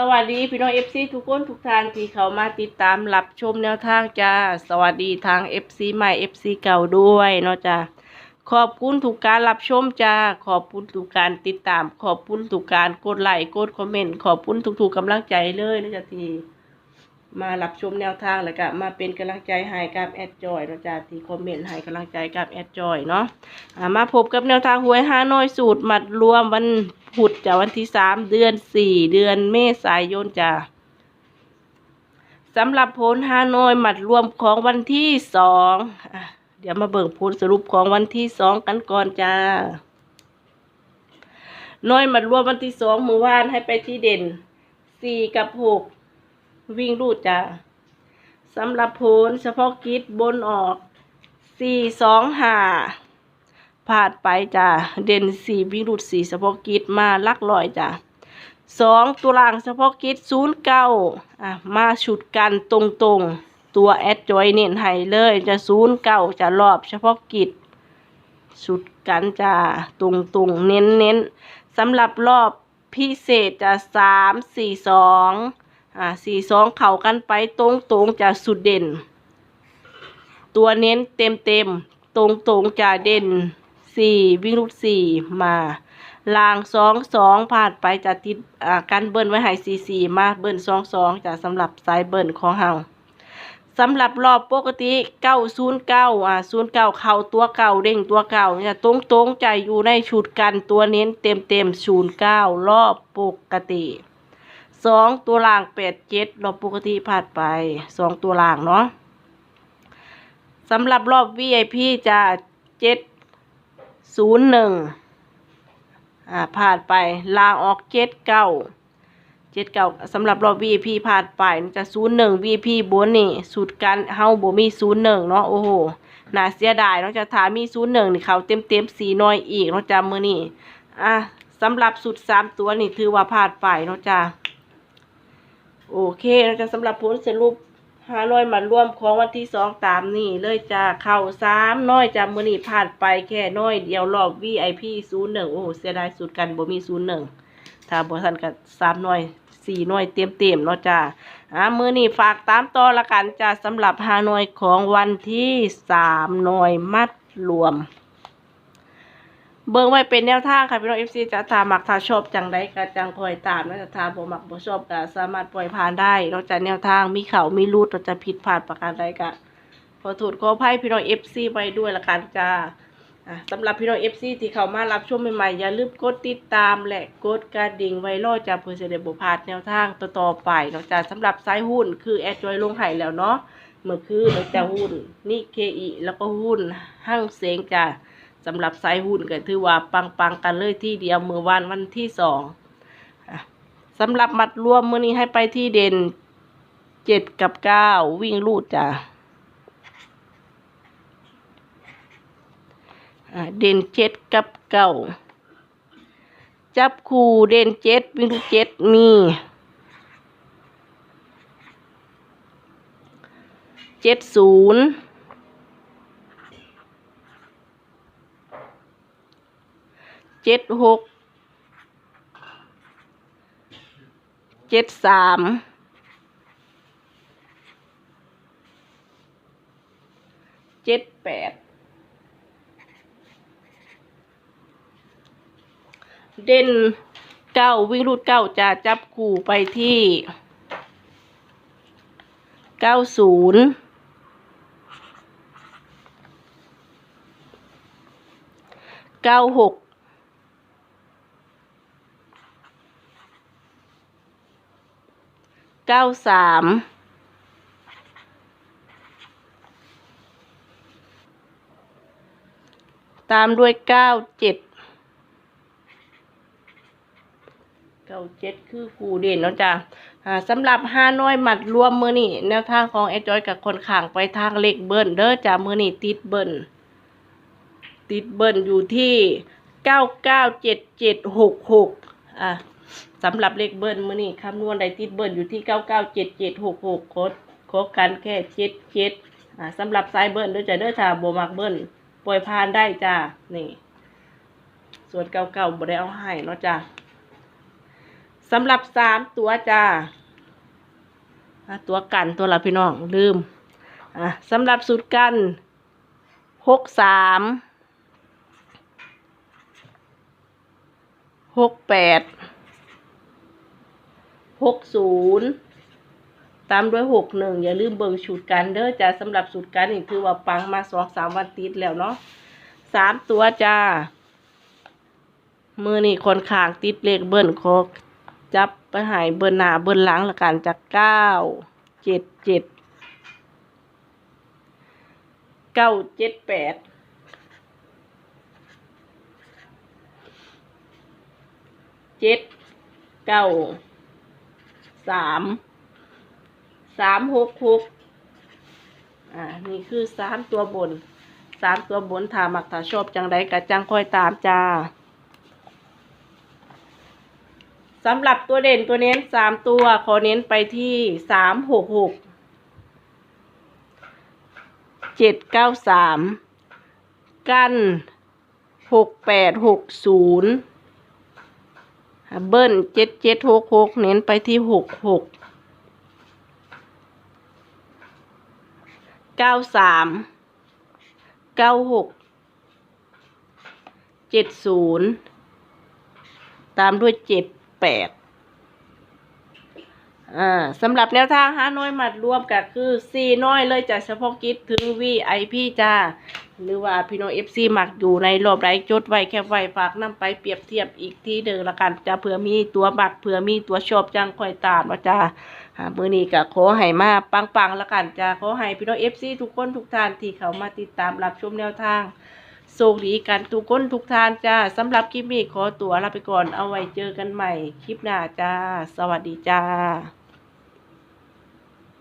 สวัสดีพี่น้องเอฟซีทุกคนทุกท่านที่เขามาติดตามรับชมแนวทางจ้า สวัสดีทางเอฟซีใหม่เอฟซีเก่าด้วยเนาะจ้าขอบคุณทุกการรับชมจ้า ขอบคุณทุกการติดตาม ขอบคุณทุกการกดไลค์กดคอมเมนต์ขอบคุณทุกๆกำลังใจเลยนะจ๊ะทีมารับชมแนวทางแล้วก็มาเป็นกำลังใจให้กับแอดจอยเนาะจ้าทีคอมเมนต์ให้กำลังใจกับแอดจอยเนาะมาพบกับแนวทางหวยห้าน้อยสูตรมัดรวมวัน พุธจ้ะวันที่สามเดือนสี่เดือนเมษายนจ้ะสำหรับผลห้านอยหมัดรวมของวันที่สองเดี๋ยวมาเบิ่งผลสรุปของวันที่สองกันก่อนจ้าน้อยหมัดรวมวันที่สองเมื่อวานให้ไปที่เด่นสี่กับหกวิ่งรูดจ้าสำหรับผลเฉพาะกิจบนออกสี่สองห้า พลาดไปจ้ะเด่นสี่วิรุตสี่เฉพาะกิจมาลักลอยจ้ะสองตัวล่างเฉพาะกิจศูนย์เก้าอะมาฉุดกันตรงตรงๆตัวแอดจอยเน้นให้เลยจะศูนย์เก้าจะรอบเฉพาะกิจฉุดกันจ้ะตรงตรงเน้นเน้นสำหรับรอบพิเศษจะสามสี่สองอะสี่สองเข่ากันไปตรงตรงจะสุดเด่น ตัวเน้นเต็มเต็มตรงตรงๆจะเด่น สี่วิ่งลูกสี่มาลางสองสองผ่านไปจะติดอ่ากันเบิ้ลไว้ให้สี่สี่มาเบิ้ลสองสองจะสำหรับสายเบิ้ลของเฮาสำหรับรอบปกติเก้าศูนย์เก้าอ่าศูนย์เก้าเข่าตัวเก่าเด้งตัวเก่าเนี่ยตรงตรงใจอยู่ในชุดกันตัวเน้นเต็มเต็มศูนย์เก้ารอบปกติสองตัวล่างแปดเจ็ดรอบปกติผ่านไปสองตัวล่างเนาะสำหรับรอบ VIP จะเจ็ด ศูนย์หนึ่งอ่าผ่านไปลาออกเจ็ดเก้าเจ็ดเก้าสำหรับรอบ VIP ผ่านไปจะศูนย์หนึ่ง VIP บนนี่สุดกันเฮาบ่มีศูนย์หนึ่งเนาะโอ้โหน่าเสียดายเนาะจะถามมีศูนย์หนึ่งนี่เขาเต็มเต็มสีน้อยอีกเนาะจ้ามือนี่อะสำหรับสุดสามตัวนี่ถือว่าผ่านไปเนาะจ้าโอเคเนาะจ้าสำหรับผลสรุป ห้าน้อยมารวมของวันที่สองตามนี่เลยจะเข้าสามน้อยจะมือนี่ผ่านไปแค่น้อยเดียวรอบ VIP ศูนย์หนึ่งโอ้เสียดายสุดกันบ่มีศูนย์หนึ่งถ้าบ่ทันกับสามน้อยสี่น้อยเต็มเต็มเนาะจ้าอ่ามือนี่ฝากตามต่อละกันจ้าสำหรับห้าน้อยของวันที่สามน้อยมัดรวม เบิ่งไว้เป็นแนวทางค่ะพี่น้อง FC จะถามมักถ้าชอบจังไดก็จังคอยตามนะจะถาบ่มักบ่ชอบก็สามารถปล่อยผ่านได้นอกจากแนวทางมีเขามีรูดเราจะผิดพลาดประการใดก็ขอโทษขออภัยพี่น้อง FC ไว้ด้วยละกันจ้าสำหรับพี่น้อง FC ที่เข้ามารับชมใหม่ๆอย่าลืมกดติดตามและกดกระดิ่งไว้รอจะเพื่อจะได้บ่พลาดแนวทางต่อๆไปนอกจากสำหรับสายหุ้นคือแอดจอยลงให้แล้วเนาะเมื่อคืนเราจะหุ้นนี่ KE แล้วก็หุ้นห้างเสงจ้า สำหรับสายหุ้นก็ถือว่าปังปังๆกันเลยที่เดียวมือวันวันที่สองสำหรับมัดรวมมือนี้ให้ไปที่เด่นเจ็ดกับเก้าวิ่งลูดจ้ะเด่นเจ็ดกับเก้าจับคู่เด่นเจ็ดวิ่งลูดเจ็ดมีเจ็ดศูนย์ เจ็ดหกเจ็ดสามเจ็ดแปดเด่นเก้าวิ่งรูดเก้าจะจับคู่ไปที่เก้าศูนย์เก้าหก เก้าสามตามด้วยเก้าเจ็ดเก้าเจ็ดคือคูเด่นเนาะจ้ะอ่าสำหรับห้าน้อยหมัดรวมมือนี่แนวทางของไอ้จอยกับคนข่างไปทางเลขเบิ้ลเด้อจ้ะมือนี่ติดเบิ้ลติดเบิ้ลอยู่ที่เก้าเก้าเจ็ดเจ็ดหกหกอะ สำหรับเลขเบิ้ลมื่อนี้คำนวณได้ติดเบิ้ลอยู่ที่เก้าเก้าเจ็ดเจ็ดหกหกโคดโคดกันแค่เจ็ดเจ็ดอ่าสำหรับสายเบิ้ลด้อจ้ะเด้อถ้าบ่มักเบิ้ลปล่อยผ่านได้จ้า นี่ ส่วนเก้าเก้าบ่ได้เอาให้เนาะจ้าสำหรับสามตัวจ้า ตัวกันตัวละพี่น้อง ลืมอะสำหรับสูตรกันหกสามหกแปด หกศูนย์ตามด้วยหกหนึ่งอย่าลืมเบิ่งสูตรกันเด้อจ้าสำหรับสูตรกันนี่คือว่าปังมาสองสามวันติดแล้วเนาะสามตัวจ้า มือนี่คนข้างติดเลขเบิ้ลคกจับไปหายเบิ้ลหน้าเบิ้ลหลังละกันจากเก้าเจ็ดเจ็ดเก้าเจ็ดแปดเจ็ดเก้า สามสามหกหกอ่านี่คือสามตัวบนสามตัวบนถามักถ้าชอบจังไดกะจังค่อยตามจ้าสำหรับตัวเด่นตัวเน้นสามตัวขอเน้นไปที่สามหกหกเจ็ดเก้าสามกันหกแปดหกศูนย์ เบิ้ลเจ็ดเจ็ดหกหกเน้นไปที่หกหกเก้าสามเก้าหกเจ็ดศูนย์ตามด้วยเจ็ดแปด อ่าสำหรับแนวทางห้าน้อยมัดรวมก็คือสี่น้อยเลยจากเฉพาะกิจถึงวีไอพีจ้า หรือว่าพี่น้องเอฟซีมักอยู่ในรอบไรจดไว้แคบไว้ฝากนํไปเปรียบเทียบอีกที่เดิมละกันจะเผื่อมีตัวบักเผื่อมีตัวชอบจังคอยตามว่าจ้าอ่ามือนี้ก็ขอให้มาปังๆละกันจ้าขอให้พี่น้องเอฟซีทุกคนทุกท่านที่เขามาติดตามรับชมแนวทางโชคดีกันทุกคนทุกท่านจ้าสำหรับคลิปนี้ขอตัวลาไปก่อนเอาไว้เจอกันใหม่คลิปหน้าจ้า สวัสดีจ้า